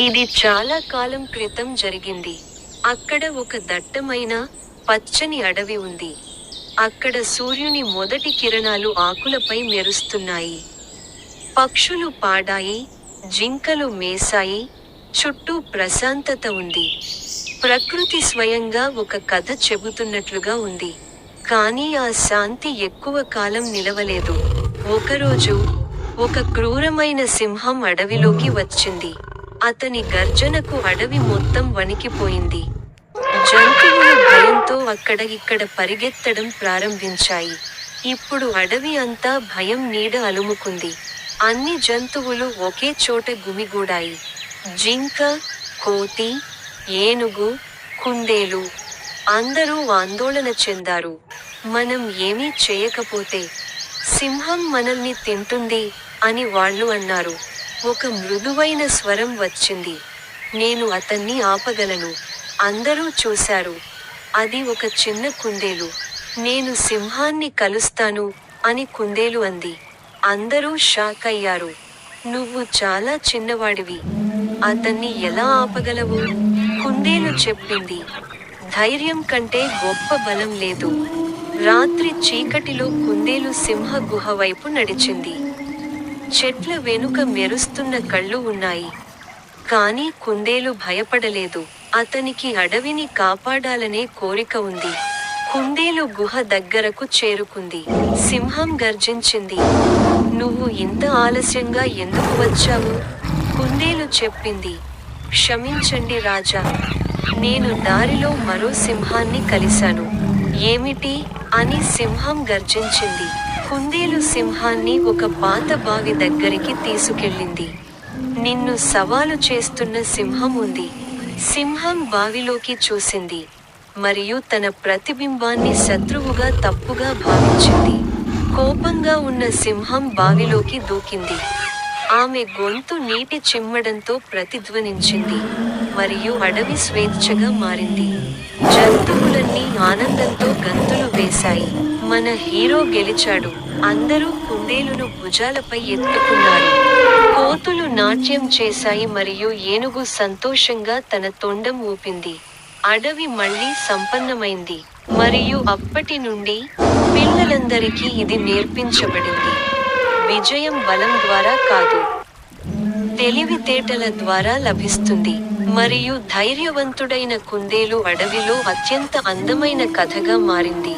ఇది చాలా కాలం క్రితం జరిగింది. అక్కడ ఒక దట్టమైన పచ్చని అడవి ఉంది. అక్కడ సూర్యుని మొదటి కిరణాలు ఆకులపై మెరుస్తున్నాయి. పక్షులు పాడాయి జింకలు మేశాయి చుట్టూ ప్రశాంతత ఉంది. ప్రకృతి స్వయంగా ఒక కథ చెబుతున్నట్లుగా ఉంది. కానీ ఆ శాంతి ఎక్కువ కాలం నిలవలేదు. ఒకరోజు ఒక క్రూరమైన సింహం అడవిలోకి వచ్చింది. అతని గర్జనకు అడవి మొత్తం వణికిపోయింది. జంతువులు భయంతో అక్కడ ఇక్కడ పరిగెత్తడం ప్రారంభించాయి. ఇప్పుడు అడవి అంతా భయం నీడ అలుముకుంది. అన్ని జంతువులు ఒకే చోట గుమిగూడాయి. జింక కోతి ఏనుగు కుందేలు అందరూ ఆందోళన చెందారు. మనం ఏమీ చేయకపోతే సింహం మనల్ని తింటుంది అని వాళ్ళు అన్నారు. ఒక మృదువైన స్వరం వచ్చింది. నేను అతన్ని ఆపగలను. అందరూ చూశారు. అది ఒక చిన్న కుందేలు. నేను సింహాన్ని కలుస్తాను అని కుందేలు అంది. అందరూ షాక్ అయ్యారు. నువ్వు చాలా చిన్నవాడివి. అతన్ని ఎలా ఆపగలవు? కుందేలు చెప్పింది. ధైర్యం కంటే గొప్ప బలం లేదు. రాత్రి చీకటిలో కుందేలు సింహ గుహ వైపు నడిచింది. చెట్ల వెనుక మెరుస్తున్న కళ్ళు ఉన్నాయి. కానీ కుందేలు భయపడలేదు. అతనికి అడవిని కాపాడాలనే కోరిక ఉంది. కుందేలు గుహ దగ్గరకు చేరుకుంది. సింహం గర్జించింది. నువ్వు ఇంత ఆలస్యంగా ఎందుకు వచ్చావు? కుందేలు చెప్పింది. క్షమించండి రాజా. నేను దారిలో మరో సింహాన్ని కలిశాను. ఏమిటి? అని సింహం గర్జించింది. కుందేలు సింహాన్ని ఒక పాత బావి దగ్గరికి తీసుకెళ్ళింది. నిన్ను సవాలు చేస్తున్న సింహం ఉంది. సింహం బావిలోకి చూసింది. మరియు తన ప్రతిబింబాన్ని శత్రువుగా తప్పుగా భావించింది. కోపంగా ఉన్న సింహం బావిలోకి దూకింది. ఆమె గొంతు నీటి చిమ్మడంతో ప్రతిధ్వనించింది. మరియు అడవి స్వేచ్ఛగా మారింది. జంతువులన్నీ ఆనందంతో వేశాయి మన హీరో గెలిచాడు. అందరూ కుందేలును భుజాలపై ఎత్తుకున్నారు. కోతులు నాట్యం చేశాయి మరియు ఏనుగు సంతోషంగా తన తొండం ఊపింది. అడవి మళ్ళీ సంపన్నమైంది. మరియు అప్పటి నుండి పిల్లలందరికీ ఇది నేర్పించబడింది. విజయం బలం ద్వారా కాదు. తెలివితేటల ద్వారా లభిస్తుంది. మరియు ధైర్యవంతుడైన కుందేలు అడవిలో అత్యంత అందమైన కథగా మారింది.